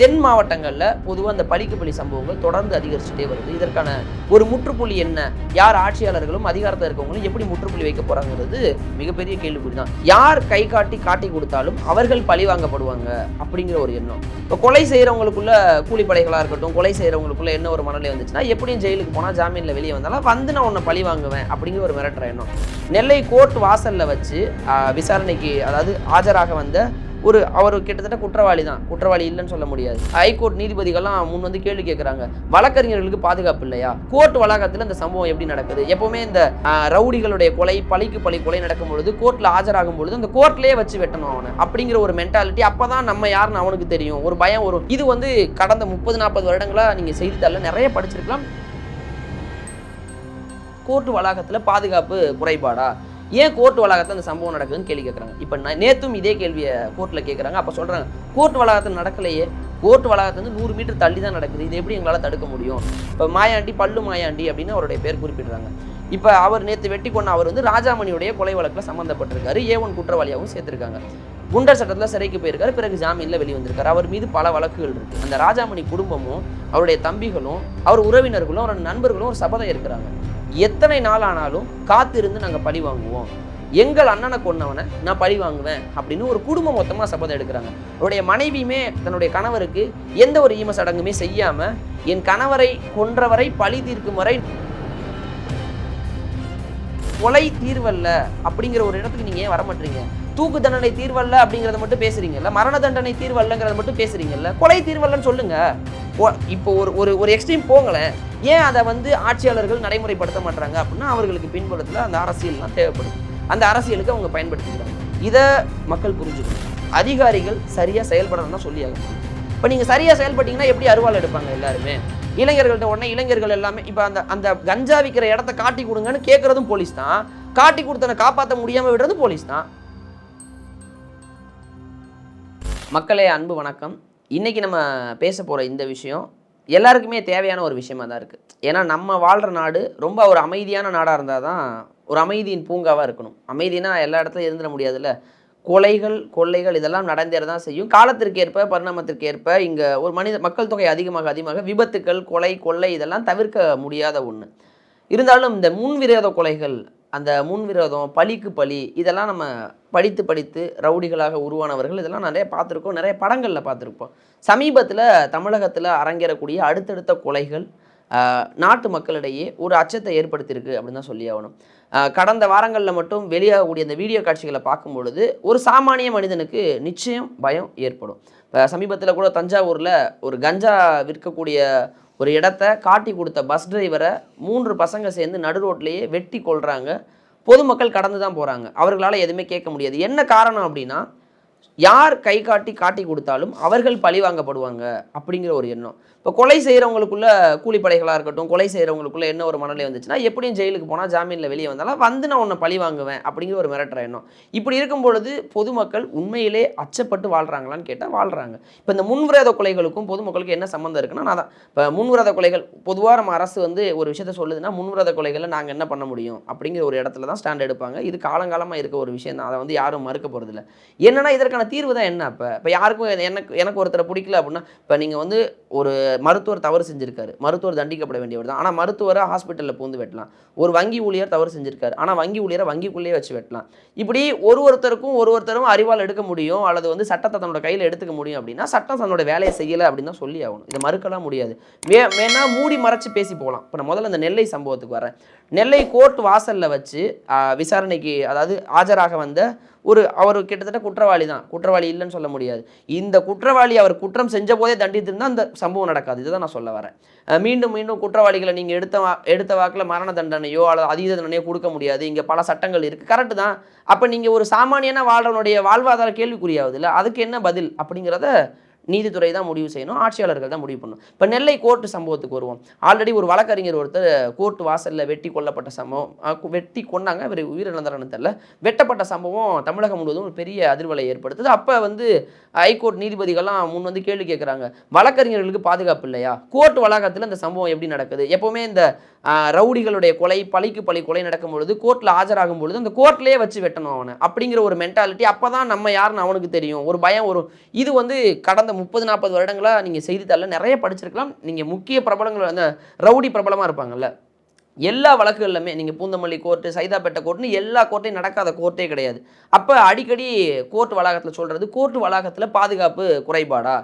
தென் மாவட்டங்களில் பொதுவாக அந்த பழிக்கு பலி சம்பவங்கள் தொடர்ந்து அதிகரிச்சுட்டே வருது. இதற்கான ஒரு முற்றுப்புள்ளி என்ன? யார் ஆட்சியாளர்களும் அதிகாரத்தில் இருக்கவங்களும் எப்படி முற்றுப்புள்ளி வைக்க போறாங்கிறது மிகப்பெரிய கேள்விக்குறி தான் யார் கை காட்டி காட்டி கொடுத்தாலும் அவர்கள் பழி வாங்கப்படுவாங்க அப்படிங்கிற ஒரு எண்ணம். இப்போ கொலை செய்கிறவங்களுக்குள்ள கூலிப்படைகளாக இருக்கட்டும் கொலை செய்கிறவங்களுக்குள்ள என்ன ஒரு மனநிலை வந்துச்சுன்னா எப்படியும் ஜெயிலுக்கு போனால் ஜாமீனில் வெளியே வந்தாலும் வந்து நான் உன்னை பழி வாங்குவேன் அப்படிங்கிற ஒரு மிரட்டுற எண்ணம். நெல்லை கோர்ட் வாசலில் வச்சு விசாரணைக்கு அதாவது ஆஜராக வந்த ஒரு அவர் கிட்டத்தட்ட குற்றவாளி தான். குற்றவாளி இல்லைன்னு சொல்ல முடியாது. ஹைகோர்ட் நீதிபதிகள்லாம் முன் வந்து கேள்வி கேட்குறாங்க வழக்கறிஞர்களுக்கு பாதுகாப்பு இல்லையா? கோர்ட் வளாகத்தில் இந்த சம்பவம் எப்படி நடக்குது? எப்பவுமே இந்த ரவுடிகளுடைய கொலை பழிக்கு பழி கொலை நடக்கும் பொழுது கோர்ட்ல ஆஜராகும் பொழுது அந்த கோர்ட்லயே வச்சு வெட்டணும் அவனை. அப்படிங்கிற ஒரு மென்டாலிட்டி அப்பதான் நம்ம யாருன்னு அவனுக்கு தெரியும். ஒரு பயம் வரும். இது வந்து கடந்த முப்பது நாற்பது வருடங்களா நீங்க செய்தித்தாளில் நிறைய படிச்சிருக்கலாம். கோர்ட் வளாகத்தில் பாதுகாப்பு குறைபாடா? ஏன் கோர்ட் வளாகத்தில் அந்த சம்பவம் நடக்குதுன்னு கேள்வி கேட்குறாங்க இப்போ நேற்றும் இதே கேள்வியை கோர்ட்டில் கேட்குறாங்க அப்போ சொல்கிறாங்க கோர்ட் வளாகத்தில் நடக்கலையே. கோர்ட் வளாகத்துலேருந்து நூறு மீட்டர் தள்ளி தான் நடக்குது. இது எப்படி எங்களால் தடுக்க முடியும்? இப்போ மாயாண்டி பல்லு மாயாண்டி அப்படின்னு அவருடைய பேர் குறிப்பிடுறாங்க. இப்போ அவர் நேற்று வெட்டி கொண்ட அவர் வந்து ராஜாமணியுடைய கொலை வழக்கில் சம்மந்தப்பட்டிருக்காரு ஏ ஒன் குற்றவாளியாகவும் சேர்த்திருக்காங்க. குண்டர் சட்டத்தில் சிறைக்கு போயிருக்காரு. பிறகு ஜாமீனில் வெளிவந்திருக்காரு. அவர் மீது பல வழக்குகள் இருக்கு. அந்த ராஜாமணி குடும்பமும் அவருடைய தம்பிகளும் அவர் உறவினர்களும் அவரோட நண்பர்களும் ஒரு சபதம் இருக்கிறாங்க. எத்தனை நாள் ஆனாலும் காத்திருந்து நாங்கள் பழி வாங்குவோம். எங்கள் அண்ணனை கொன்னவனை நான் பழி வாங்குவேன் அப்படின்னு ஒரு குடும்பம் மொத்தமாக சபதம் எடுக்கிறாங்க. அவருடைய மனைவியுமே தன்னுடைய கணவருக்கு எந்த ஒரு ஈம சடங்குமே செய்யாம என் கணவரை கொன்றவரை பழி தீர்க்கும் வரை கொலை தீர்வல்ல அப்படிங்கிற ஒரு இடத்துக்கு நீங்கள் ஏன் வர மாட்டீங்க? தூக்கு தண்டனை தீர்வல்ல அப்படிங்கறத மட்டும் பேசுறீங்கல்ல? மரண தண்டனை தீர்வல்லங்கிறத மட்டும் பேசுறீங்கல்ல? கொலை தீர்வல்லன்னு சொல்லுங்க. இப்போ ஒரு ஒரு ஒரு எக்ஸ்ட்ரீம் போங்களேன். ஏன் அதை வந்து ஆட்சியாளர்கள் நடைமுறைப்படுத்த மாட்டாங்க அப்படின்னா அவர்களுக்கு பின்புலத்தில் அந்த அரசியல்லாம் தேவைப்படுது அந்த அரசியலுக்கு அவங்க பயன்படுத்திக்கிறாங்க. இதை மக்கள் புரிஞ்சுக்கணும். அதிகாரிகள் சரியாக செயல்படணும் தான் சொல்லி இப்போ நீங்கள் சரியாக செயல்பட்டீங்கன்னா எப்படி அருவாள் எடுப்பாங்க எல்லாருமே? இளைஞர்கள்ட்ட உடனே இளைஞர்கள் எல்லாமே இப்போ அந்த அந்த கஞ்சா விற்கிற இடத்த காட்டி கொடுங்கன்னு கேட்குறதும் போலீஸ் தான். காட்டி கொடுத்தனை காப்பாற்ற முடியாமல் விடுறது போலீஸ் தான். மக்களே அன்பு வணக்கம். இன்றைக்கி நம்ம பேச போகிற இந்த விஷயம் எல்லாருக்குமே தேவையான ஒரு விஷயமாக தான் இருக்குது ஏன்னா நம்ம வாழ்கிற நாடு ரொம்ப ஒரு அமைதியான நாடாக இருந்தால் தான் ஒரு அமைதியின் பூங்காவாக இருக்கணும். அமைதினா எல்லா இடத்துலையும் இருந்துட முடியாதுல்ல. கொலைகள் கொள்ளைகள் இதெல்லாம் நடந்தேற தான் செய்யும். காலத்திற்கு ஏற்ப பரிணாமத்திற்கு ஏற்ப இங்கே ஒரு மனித மக்கள் தொகை அதிகமாக அதிகமாக விபத்துக்கள் கொலை கொள்ளை இதெல்லாம் தவிர்க்க முடியாத ஒன்று இருந்தாலும் இந்த முன்விரோத கொலைகள் அந்த முன்விரோதம் பழிக்கு பழி இதெல்லாம் நம்ம படித்து படித்து ரவுடிகளாக உருவானவர்கள் இதெல்லாம் நிறைய பார்த்துருக்கோம். நிறைய படங்களில் பார்த்துருப்போம். சமீபத்தில் தமிழகத்தில் அரங்கேறக்கூடிய அடுத்தடுத்த கொலைகள் நாட்டு மக்களிடையே ஒரு அச்சத்தை ஏற்படுத்தியிருக்கு அப்படின்னு தான் சொல்லி ஆகணும். கடந்த வாரங்களில் மட்டும் வெளியாகக்கூடிய அந்த வீடியோ காட்சிகளை பார்க்கும் பொழுது ஒரு சாமானிய மனிதனுக்கு நிச்சயம் பயம் ஏற்படும். இப்போ சமீபத்தில் கூட தஞ்சாவூரில் ஒரு கஞ்சா விற்கக்கூடிய ஒரு இடத்த காட்டி கொடுத்த பஸ் டிரைவரை மூன்று பசங்க சேர்ந்து நடு ரோட்லேயே வெட்டி கொள்கிறாங்க பொதுமக்கள் கடந்து தான் போகிறாங்க அவர்களால் எதுவுமே கேட்க முடியாது. என்ன காரணம் அப்படின்னா யார் கை காட்டி காட்டி கொடுத்தாலும் அவர்கள் பழி வாங்கப்படுவாங்க அப்படிங்கிற ஒரு எண்ணம். இப்போ கொலை செய்கிறவங்களுக்குள்ள கூலிப்படைகளாக இருக்கட்டும் கொலை செய்கிறவங்களுக்குள்ள என்ன ஒரு மனநிலை வந்துச்சுன்னா எப்படியும் ஜெயிலுக்கு போனால் ஜாமீனில் வெளியே வந்தாலும் வந்து நான் உன்னை பழி வாங்குவேன் அப்படிங்கிற ஒரு மிரட்டுற எண்ணம். இப்படி இருக்கும் பொழுது பொதுமக்கள் உண்மையிலே அச்சப்பட்டு வாழ்கிறாங்களான்னு கேட்டால் வாழ்கிறாங்க இப்போ இந்த முன்விரோத கொலைகளுக்கும் பொதுமக்களுக்கு என்ன சம்மந்தம் இருக்குன்னா நான் தான். இப்போ முன்விரோத கொலைகள் பொதுவாக நம்ம அரசு வந்து ஒரு விஷயத்த சொல்லுதுன்னா முன்விரோத கொலைகளை நாங்கள் என்ன பண்ண முடியும் அப்படிங்கிற ஒரு இடத்துல தான் ஸ்டாண்ட் எடுப்பாங்க. இது காலங்காலமாக இருக்க ஒரு விஷயம் தான் அதை வந்து யாரும் மறுக்க போகிறதில்ல என்னன்னா இதற்கான தீர்வு தான் என்ன அப்போ? இப்போ யாருக்கும் எனக்கு எனக்கு ஒருத்தரை பிடிக்கல அப்படின்னா இப்போ நீங்கள் வந்து ஒரு மருத்துவர் தவறு செஞ்சுருக்காரு. மருத்துவர் தண்டிக்கப்பட வேண்டியவர் தான். ஆனால் மருத்துவரை ஹாஸ்பிட்டலில் பூந்து வெட்டலாம். ஒரு வங்கி ஊழியர் தவறு செஞ்சுருக்காரு. ஆனால் வங்கி ஊழியரை வங்கிக்குள்ளேயே வச்சு வெட்டலாம். இப்படி ஒரு ஒருத்தருக்கும் ஒரு ஒருத்தரும் அறிவால் எடுக்க முடியும் அல்லது வந்து சட்டத்தை தன்னோட கையில் எடுத்துக்க முடியும் அப்படின்னா சட்டம் தன்னோட வேலையை செய்யலை அப்படின்னு தான் சொல்லி ஆகணும். இதை மறுக்கலாம் முடியாது. வே வேணால் மூடி மறைச்சு பேசி போகலாம். இப்போ நான் முதல்ல இந்த நெல்லை சம்பவத்துக்கு வரேன். நெல்லை கோர்ட் வாசலில் வச்சு விசாரணைக்கு அதாவது ஆஜராக வந்த ஒரு அவர் கிட்டத்தட்ட குற்றவாளி தான். குற்றவாளி இல்லைன்னு சொல்ல முடியாது. இந்த குற்றவாளி அவர் குற்றம் செஞ்ச போதே தண்டித்திருந்தா அந்த சம்பவம் நடக்காது. இதுதான் நான் சொல்ல வரேன். மீண்டும் மீண்டும் குற்றவாளிகளை நீங்கள் எடுத்த வா எடுத்த வாக்கில் மரண தண்டனையோ அல்லது அதீத தண்டனையோ கொடுக்க முடியாது. இங்கே பல சட்டங்கள் இருக்குது கரெக்டு தான். அப்போ நீங்கள் ஒரு சாமானியனாக வாழ்றவனுடைய வாழ்வாதார கேள்விக்குறியாவது இல்லை அதுக்கு என்ன பதில் அப்படிங்கிறத நீதித்துறை தான் முடிவு செய்யணும் ஆட்சியாளர்கள் தான் முடிவு பண்ணணும். இப்போ நெல்லை கோர்ட்டு சம்பவத்துக்கு வருவோம். ஆல்ரெடி ஒரு வழக்கறிஞர் ஒருத்தர் கோர்ட் வாசலில் வெட்டி கொல்லப்பட்ட சம்பவம் வெட்டி கொண்டாங்க இவர் உயிரிழந்தாரன்னு தெரியல. வெட்டப்பட்ட சம்பவம் தமிழகம் முழுவதும் ஒரு பெரிய அதிர்வலை ஏற்படுத்துது. அப்போ வந்து ஹைகோர்ட் நீதிபதிகள்லாம் முன் வந்து கேள்வி கேட்குறாங்க வழக்கறிஞர்களுக்கு பாதுகாப்பு இல்லையா? கோர்ட் வளாகத்தில் இந்த சம்பவம் எப்படி நடக்குது? எப்போவுமே இந்த ரவுடிகளுடைய கொலை பழிக்கு பழி கொலை நடக்கும் பொழுது கோர்ட்டில் ஆஜராகும் பொழுது அந்த கோர்ட்லேயே வச்சு வெட்டணும் அவனை. அப்படிங்கிற ஒரு மென்டாலிட்டி அப்போ தான் நம்ம யாருன்னு அவனுக்கு தெரியும். ஒரு பயம் வரும் இது வந்து கடந்த முப்பது நாற்பது வருடங்களாக நீங்கள் செய்தித்தாளில் நிறைய படிச்சிருக்கலாம். நீங்கள் முக்கிய பிரபலங்கள் அந்த ரவுடி பிரபலமாக இருப்பாங்கல்ல. எல்லா வழக்குகளிலுமே நீங்கள் பூந்தமல்லி கோர்ட்டு சைதாப்பேட்டை கோர்ட்டுன்னு எல்லா கோர்ட்டையும் நடக்காத கோர்ட்டே கிடையாது. அப்போ அடிக்கடி கோர்ட் வளாகத்தில் சொல்கிறது கோர்ட் வளாகத்தில் பாதுகாப்பு குறைபாடா?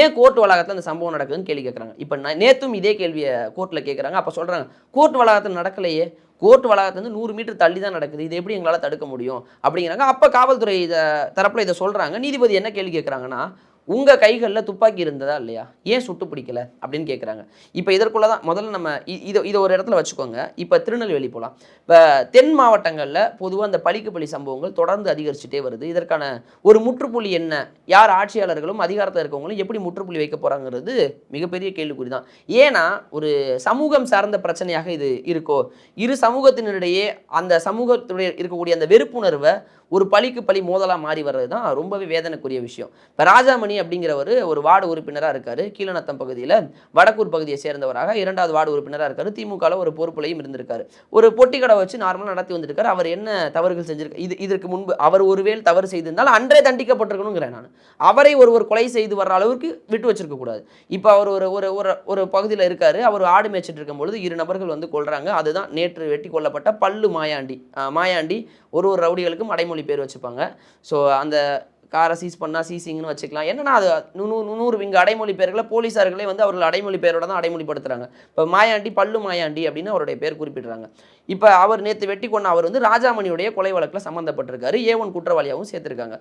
ஏன் கோர்ட் வளாகத்தில் அந்த சம்பவம் நடக்குதுன்னு கேள்வி கேட்குறாங்க இப்போ நேற்றும் இதே கேள்வியை கோர்ட்டில் கேட்குறாங்க அப்போ சொல்கிறாங்க கோர்ட் வளாகத்தில் நடக்கலையே. கோர்ட் வளாகத்துலேருந்து நூறு மீட்டர் தள்ளி தான் நடக்குது. இது எப்படி எங்களால் தடுக்க முடியும்? அப்படிங்கிறாங்க. அப்போ காவல்துறை இதை தரப்பில் இதை சொல்கிறாங்க நீதிபதி என்ன கேள்வி கேட்குறாங்கன்னா உங்கள் கைகளில் துப்பாக்கி இருந்ததா இல்லையா? ஏன் சுட்டு பிடிக்கல? அப்படின்னு கேட்குறாங்க இப்போ இதற்குள்ள தான் முதல்ல நம்ம இதை இதை ஒரு இடத்துல வச்சுக்கோங்க. இப்போ திருநெல்வேலி போகலாம் இப்போ தென் மாவட்டங்களில் பொதுவாக அந்த பழிக்கு பலி சம்பவங்கள் தொடர்ந்து அதிகரிச்சுட்டே வருது. இதற்கான ஒரு முற்றுப்புள்ளி என்ன? யார் ஆட்சியாளர்களும் அதிகாரத்தில் இருக்கவங்களும் எப்படி முற்றுப்புள்ளி வைக்க போகிறாங்கிறது மிகப்பெரிய கேள்விக்குறி தான் ஏன்னா ஒரு சமூகம் சார்ந்த பிரச்சனையாக இது இருக்கோ இரு சமூகத்தினரிடையே அந்த சமூகத்துடைய இருக்கக்கூடிய அந்த வெறுப்புணர்வை ஒரு பழிக்கு பழி மோதலாக மாறி வர்றது தான் ரொம்பவே வேதனைக்குரிய விஷயம். இப்போ ராஜாமணி அப்படிங்கிறவர் ஒரு வார்டு உறுப்பினராக இருக்கார். கீழநத்தம் பகுதியில் வடக்கூர் பகுதியை சேர்ந்தவராக இரண்டாவது வார்டு உறுப்பினராக இருக்கார். திமுகவில் ஒரு பொறுப்புலையும் இருந்திருக்காரு. ஒரு பொட்டி கடை வச்சு நார்மலாக நடத்தி வந்திருக்காரு. அவர் என்ன தவறுகள் செஞ்சிருக்க இது இதற்கு முன்பு அவர் ஒருவேளை தவறு செய்திருந்தால் அன்றே தண்டிக்கப்பட்டிருக்கணுங்கிறேன் நான். அவரை ஒருவர் கொலை செய்து வர்ற அளவுக்கு விட்டு வச்சிருக்க கூடாது. இப்போ அவர் ஒரு ஒரு ஒரு ஒரு பகுதியில் இருக்காரு. அவர் ஆடு மேய்ச்சிட்டு இருக்கும் பொழுது இரு நபர்கள் வந்து கொள்றாங்க அதுதான் நேற்று வெட்டி கொல்லப்பட்ட பல்லு மாயாண்டி மாயாண்டி ஒரு ஒரு ரவுடிகளுக்கும் அடைமொழி பேர் வச்சுப்பாங்க. ஸோ அந்த காரை சீஸ் பண்ணால் சீசிங்னு வச்சுக்கலாம். என்னன்னா அது நூறு நூறு இங்கே அடைமொழி பேர்களை போலீஸார்களே வந்து அவர்கள் அடைமொழி பேரோட தான் அடைமொழிப்படுத்துறாங்க. இப்போ மாயாண்டி பல்லு மாயாண்டி அப்படின்னு அவருடைய பேர் குறிப்பிடுறாங்க. இப்போ அவர் நேற்று வெட்டி கொண்ட அவர் வந்து ராஜாமணியுடைய கொலை வழக்கில் சம்மந்தப்பட்டிருக்காரு ஏ ஒன் குற்றவாளியாகவும் சேர்த்துருக்காங்க.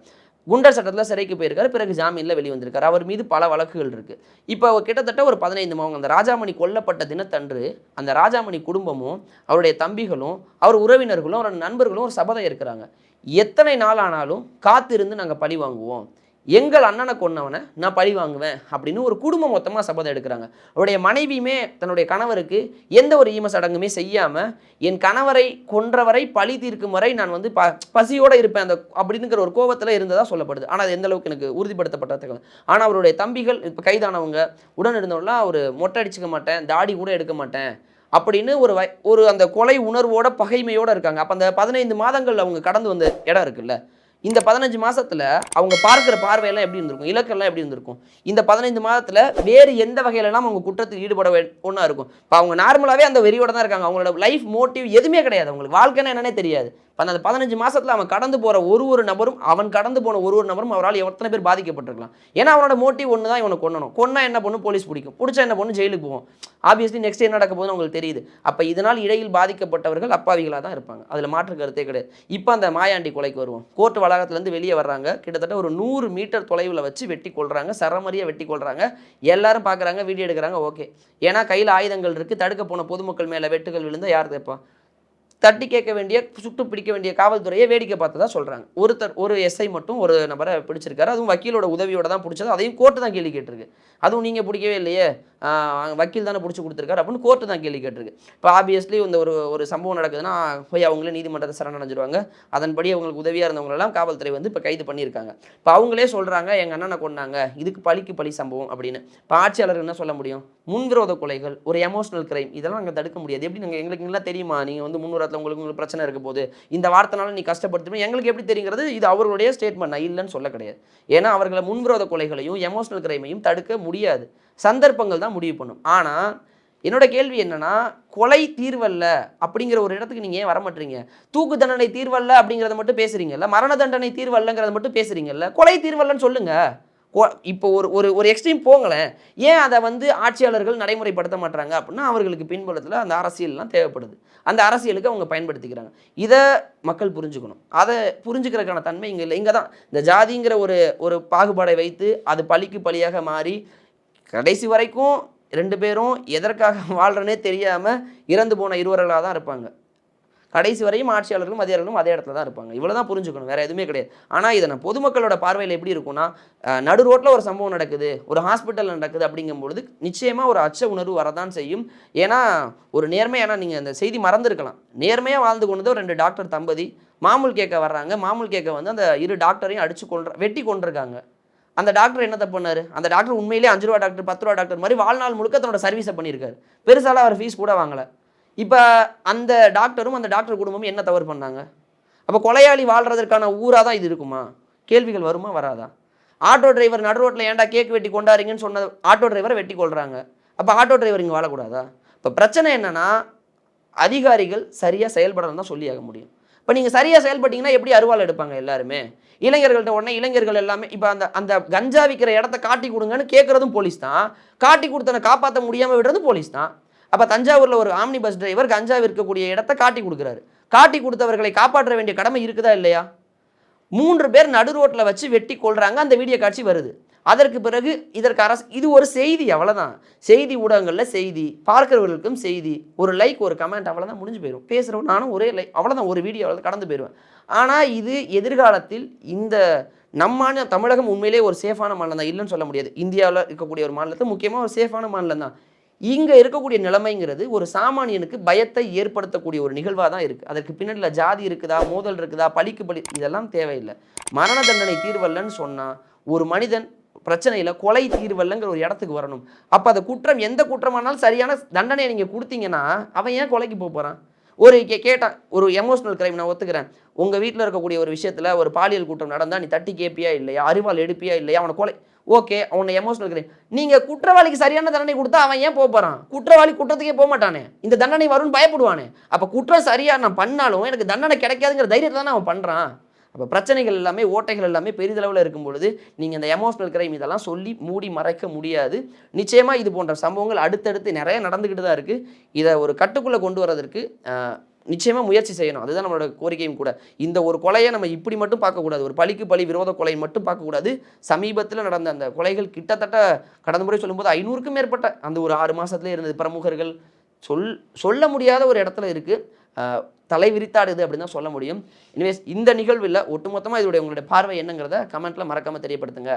குண்டர் சட்டத்தில் சிறைக்கு போயிருக்காரு. பிறகு ஜாமீனில் வெளி வந்திருக்காரு அவர் மீது பல வழக்குகள் இருக்குது இப்போ கிட்டத்தட்ட ஒரு பதினைந்து மாவங்க அந்த ராஜாமணி கொல்லப்பட்ட தினத்தன்று அந்த ராஜாமணி குடும்பமும் அவருடைய தம்பிகளும் அவர் உறவினர்களும் அவரோட நண்பர்களும் ஒரு சபதம் இருக்கிறாங்க. எத்தனை நாள் ஆனாலும் காத்திருந்து நாங்கள் பழி வாங்குவோம். எங்கள் அண்ணனை கொன்னவனை நான் பழி வாங்குவேன் அப்படின்னு ஒரு குடும்பம் மொத்தமாக சபதம் எடுக்கிறாங்க. அவருடைய மனைவியுமே தன்னுடைய கணவருக்கு எந்த ஒரு ஈம சடங்குமே செய்யாமல் என் கணவரை கொன்றவரை பழி தீர்க்கும் வரை நான் வந்து ப பசியோடு இருப்பேன். அந்த அப்படிங்கிற ஒரு கோபத்தில் இருந்ததாக சொல்லப்படுது. ஆனால் அது எந்த அளவுக்கு எனக்கு உறுதிப்படுத்தப்பட்ட தகவல். ஆனால் அவருடைய தம்பிகள் இப்போ கைதானவங்க உடன் இருந்தவங்களாம் அவர் மொட்டை அடிச்சுக்க மாட்டேன் தாடி கூட எடுக்க மாட்டேன். அப்படின்னு ஒரு வை ஒரு அந்த கொலை உணர்வோட பகைமையோடு இருக்காங்க. அப்போ அந்த பதினைந்து மாதங்கள் அவங்க கடந்து வந்த இடம் இருக்குல்ல இந்த பதினஞ்சு மாதத்தில் அவங்க பார்க்குற பார்வையெல்லாம் எப்படி இருந்திருக்கும்? இலக்கெல்லாம் எப்படி இருந்திருக்கும்? இந்த பதினைந்து மாதத்தில் வேறு எந்த வகையிலலாம் அவங்க குற்றத்தில் ஈடுபட ஒன்றா இருக்கும்? இப்போ அவங்க நார்மலாகவே அந்த வெறியோட தான் இருக்காங்க. அவங்களோட லைஃப் மோட்டிவ் எதுவுமே கிடையாது. அவங்களுக்கு வாழ்க்கைன்னா என்னன்னே தெரியாது. இப்போ அந்த பதினஞ்சு மாசத்துல அவன் கடந்து போற ஒரு ஒரு நபரும் அவன் கடந்து போன ஒரு ஒரு நபரும் அவரால் எத்தனை பேர் பாதிக்கப்பட்டிருக்கலாம். ஏன்னா அவனோட மோட்டிவ் ஒன்று தான் இவனை கொல்லணும் கொன்னா என்ன பண்ணும் போலீஸ் பிடிக்கும். பிடிச்சா என்ன பண்ணும் ஜெயிலுக்கு போவோம். ஆப்வியஸ்லி நெக்ஸ்ட் என்ன நடக்க போகுதுன்னு அவங்களுக்கு தெரியுது. அப்போ இதனால் இடையில் பாதிக்கப்பட்டவர்கள் அப்பாவிகளாக தான் இருப்பாங்க. அதில் மாற்று கருத்தே கிடையாது. இப்போ அந்த மாயாண்டி கொலைக்கு வருவோம். கோர்ட் வளாகத்துலேருந்து வெளியே வர்றாங்க. கிட்டத்தட்ட ஒரு நூறு மீட்டர் தொலைவில் வச்சு வெட்டி கொள்றாங்க சரமரியாக வெட்டி கொள்றாங்க எல்லாரும் பார்க்குறாங்க வீடியோ எடுக்கிறாங்க. ஓகே ஏன்னா கையில் ஆயுதங்கள் இருக்குது தடுக்க போன பொதுமக்கள் மேலே வெட்டுகள் விழுந்தால் யார் தேப்பா தட்டி கேட்க வேண்டிய சுட்டு பிடிக்க வேண்டிய காவல்துறையை வேடிக்கை பார்த்ததா சொல்கிறாங்க ஒருத்தர் ஒரு எஸ்ஐ மட்டும் ஒரு நபரை பிடிச்சிருக்காரு. அதுவும் வக்கீலோட உதவியோட தான் பிடிச்சது. அதையும் கோர்ட்டு தான் கேள்வி கேட்டிருக்கு. அதுவும் நீங்கள் பிடிக்கவே இல்லையே. வக்கீல் தானே பிடிச்சி கொடுத்துருக்காரு அப்படின்னு கோர்ட்டு தான் கேள்வி கேட்டிருக்கு. இப்போ ஆப்வியஸ்லி இந்த ஒரு ஒரு சம்பவம் நடக்குதுன்னா போய் அவங்களே நீதிமன்றத்தை சரணடைஞ்சிருவாங்க. அதன்படி அவங்களுக்கு உதவியாக இருந்தவங்களெல்லாம் காவல்துறை வந்து இப்போ கைது பண்ணியிருக்காங்க. இப்போ அவங்களே சொல்கிறாங்க எங்கள் அண்ணனை கொண்டாங்க இதுக்கு பழிக்கு பழி சம்பவம் அப்படின்னு. இப்போ ஆட்சியாளர் என்ன சொல்ல முடியும்? முன்விரோத கொலைகள் ஒரு எமோஷனல் கிரைம் இதெல்லாம் நாங்கள் தடுக்க முடியாது. எப்படி நாங்கள் எங்களுக்கு எல்லாம் தெரியுமா? நீங்கள் வந்து முன்னுரத்தில் உங்களுக்கு உங்களுக்கு பிரச்சனை இருக்க போது இந்த வார்த்தைனால நீ கஷ்டப்படுத்துமே எங்களுக்கு எப்படி தெரியுங்கிறது இது அவர்களுடைய ஸ்டேட்மெண்ட் நான் இல்லைன்னு சொல்ல கிடையாது. ஏன்னா அவர்களை முன்விரோத கொலைகளையும் எமோஷனல் கிரைமையும் தடுக்க முடியாது. சந்தர்ப்பங்கள் தான் முடிவு பண்ணும். ஆனால் என்னோட கேள்வி என்னன்னா கொலை தீர்வல்ல அப்படிங்கிற ஒரு இடத்துக்கு நீங்கள் ஏன் வரமாட்டீங்க தூக்கு தண்டனை தீர்வல்ல அப்படிங்கிறத மட்டும் பேசுறீங்கல்ல? மரண தண்டனை தீர்வல்லங்கிறத மட்டும் பேசுறீங்கல்ல? கொலை தீர்வல்லன்னு சொல்லுங்க. கோ இப்போ ஒரு ஒரு ஒரு எக்ஸ்ட்ரீம் போங்களேன். ஏன் அதை வந்து ஆட்சியாளர்கள் நடைமுறைப்படுத்த மாட்டாங்க அப்படின்னா அவர்களுக்கு பின்புலத்தில் அந்த அரசியல்லாம் தேவைப்படுது. அந்த அரசியலுக்கு அவங்க பயன்படுத்திக்கிறாங்க. இதை மக்கள் புரிஞ்சுக்கணும். அதை புரிஞ்சுக்கிறதுக்கான தன்மை இங்கே இல்லை. இங்கே தான் இந்த ஜாதிங்கிற ஒரு ஒரு பாகுபாடை வைத்து அது பழிக்கு பழியாக மாறி கடைசி வரைக்கும் ரெண்டு பேரும் எதற்காக வாழ்றனே தெரியாமல் இறந்து போன இருவர்களாக தான் இருப்பாங்க. கடைசி வரையும் ஆட்சியாளர்களும் அதிகாரிகளும் அதே இடத்துல தான் இருப்பாங்க. இவ்வளோ தான் புரிஞ்சுக்கணும் வேறு எதுவுமே கிடையாது. ஆனால் இதை நான் பொதுமக்களோட பார்வையில் எப்படி இருக்கும்னா நடு ரோட்டில் ஒரு சம்பவம் நடக்குது ஒரு ஹாஸ்பிட்டலில் நடக்குது அப்படிங்கும்பொழுது நிச்சயமாக ஒரு அச்ச உணர்வு வரதான் செய்யும். ஏன்னா ஒரு நேர்மையான நீங்கள் அந்த செய்தி மறந்துருக்கலாம். நேர்மையாக வாழ்ந்து கொண்டது ஒரு ரெண்டு டாக்டர் தம்பதி. மாமூல் கேட்க வர்றாங்க. மாமூல் கேட்க வந்து அந்த இரு டாக்டரையும் அடித்து கொள்ற வெட்டி கொண்டிருக்காங்க அந்த டாக்டர் என்னத்தை பண்ணார்? அந்த டாக்டர் உண்மையிலே அஞ்சு ரூபா டாக்டர் பத்து ரூபா டாக்டர் மாதிரி வாழ்நாள் முழுக்க தன்னோட சர்வீஸை பண்ணியிருக்காரு. பெருசால அவர் ஃபீஸ் கூட வாங்கலை. இப்போ அந்த டாக்டரும் அந்த டாக்டர் குடும்பமும் என்ன தவறு பண்ணாங்க? அப்போ கொலையாளி வாழ்றதற்கான ஊராக தான் இது இருக்குமா? கேள்விகள் வருமா வராதா? ஆட்டோ டிரைவர் நடு ரோட்டில் ஏன்டா கேக் வெட்டி கொண்டாருங்கன்னு சொன்ன ஆட்டோ டிரைவரை வெட்டி கொள்கிறாங்க அப்போ ஆட்டோ டிரைவர் இங்கே வாழக்கூடாதா? இப்போ பிரச்சனை என்னன்னா அதிகாரிகள் சரியாக செயல்படணும் தான் சொல்லியாக முடியும். இப்போ நீங்கள் சரியாக செயல்பட்டீங்கன்னா எப்படி அருவாள் எடுப்பாங்க எல்லாருமே? இளைஞர்கள்ட்ட உடனே இளைஞர்கள் எல்லாமே இப்போ அந்த அந்த கஞ்சா விற்கிற இடத்த காட்டி கொடுங்கன்னு கேட்குறதும் போலீஸ் தான். காட்டி கொடுத்தனை காப்பாற்ற முடியாமல் விடுறது போலீஸ் தான். அப்போ தஞ்சாவூரில் ஒரு ஆம்னி பஸ் டிரைவர் கஞ்சா விற்கக்கூடிய இடத்த காட்டி கொடுக்குறாரு. காட்டி கொடுத்தவர்களை காப்பாற்ற வேண்டிய கடமை இருக்குதா இல்லையா? மூன்று பேர் நடு ரோட்டில் வச்சு வெட்டி கொள்கிறாங்க அந்த வீடியோ காட்சி வருது. அதற்கு பிறகு இதற்கு அரசு இது ஒரு செய்தி அவ்வளோதான் செய்தி ஊடகங்களில் செய்தி பார்க்கிறவர்களுக்கும் செய்தி ஒரு லைக் ஒரு கமெண்ட் அவ்வளோதான் முடிஞ்சு போயிடும் பேசுகிறவன் நானும் ஒரே லைக் அவ்வளோதான் ஒரு வீடியோ அவ்வளோ கடந்து போயிடுவேன். ஆனால் இது எதிர்காலத்தில் இந்த நம்மான தமிழகம் உண்மையிலே ஒரு சேஃபான மாநிலம் தான். இல்லைன்னு சொல்ல முடியாது. இந்தியாவில் இருக்கக்கூடிய ஒரு மாநிலத்தில் முக்கியமாக ஒரு சேஃபான மாநிலம் தான். இங்கே இருக்கக்கூடிய நிலைமைங்கிறது ஒரு சாமானியனுக்கு பயத்தை ஏற்படுத்தக்கூடிய ஒரு நிகழ்வாக தான் இருக்குது அதற்கு பின்னாடியில் ஜாதி இருக்குதா மோதல் இருக்குதா பழிக்கு பலி இதெல்லாம் தேவையில்லை. மரண தண்டனை தீர்வல்லன்னு சொன்னால் ஒரு மனிதன் பிரச்சனையில் கொலை தீர்வல்லங்கிற ஒரு இடத்துக்கு வரணும். அப்போ அந்த குற்றம் எந்த குற்றமானாலும் சரியான தண்டனையை நீங்கள் கொடுத்தீங்கன்னா அவன் ஏன் கொலைக்கு போக போகிறான் ஒரு கே கேட்டான் ஒரு எமோஷனல் கிரைம் நான் ஒத்துக்கிறேன். உங்கள் வீட்டில் இருக்கக்கூடிய ஒரு விஷயத்தில் ஒரு பாலியல் குற்றம் நடந்தால் நீ தட்டி கேட்பியா இல்லையா? அறிவால் எடுப்பியா இல்லையா? அவனை கொலை ஓகே அவனை எமோஷனல் கிரைம் நீங்கள் குற்றவாளிக்கு சரியான தண்டனை கொடுத்தா அவன் ஏன் போக போகிறான் குற்றவாளி குற்றத்துக்கே போக மாட்டானே. இந்த தண்டனை வரும்னு பயப்படுவானே. அப்போ குற்றம் சரியாக நான் பண்ணாலும் எனக்கு தண்டனை கிடைக்காதுங்கிற தைரியத்தை தானே அவன் பண்ணுறான் அப்போ பிரச்சனைகள் எல்லாமே ஓட்டைகள் எல்லாமே பெரிதளவில் இருக்கும் பொழுது நீங்கள் இந்த எமோஷனல் கிரைம் இதெல்லாம் சொல்லி மூடி மறைக்க முடியாது. நிச்சயமாக இது போன்ற சம்பவங்கள் அடுத்தடுத்து நிறைய நடந்துக்கிட்டு தான் இருக்குது இதை ஒரு கட்டுக்குள்ளே கொண்டு வரதற்கு நிச்சயமாக முயற்சி செய்யணும். அதுதான் நம்மளோட கோரிக்கையும் கூட. இந்த ஒரு கொலையை நம்ம இப்படி மட்டும் பார்க்கக்கூடாது. ஒரு பழிக்கு பழி விரோத கொலை மட்டும் பார்க்கக்கூடாது. சமீபத்தில் நடந்த அந்த கொலைகள் கிட்டத்தட்ட கடந்த முறை சொல்லும்போது ஐநூறுக்கும் மேற்பட்ட அந்த ஒரு ஆறு மாதத்துலேயே இருந்தது. பிரமுகர்கள் சொல் சொல்ல முடியாத ஒரு இடத்துல இருக்குது தலை விரித்தாடுது அப்படின்னு தான் சொல்ல முடியும். இனிவேஸ் இந்த நிகழ்வில் ஒட்டுமொத்தமாக இதோடைய உங்களுடைய பார்வை என்னங்கிறத கமெண்ட்டில் மறக்காமல் தெரியப்படுத்துங்க.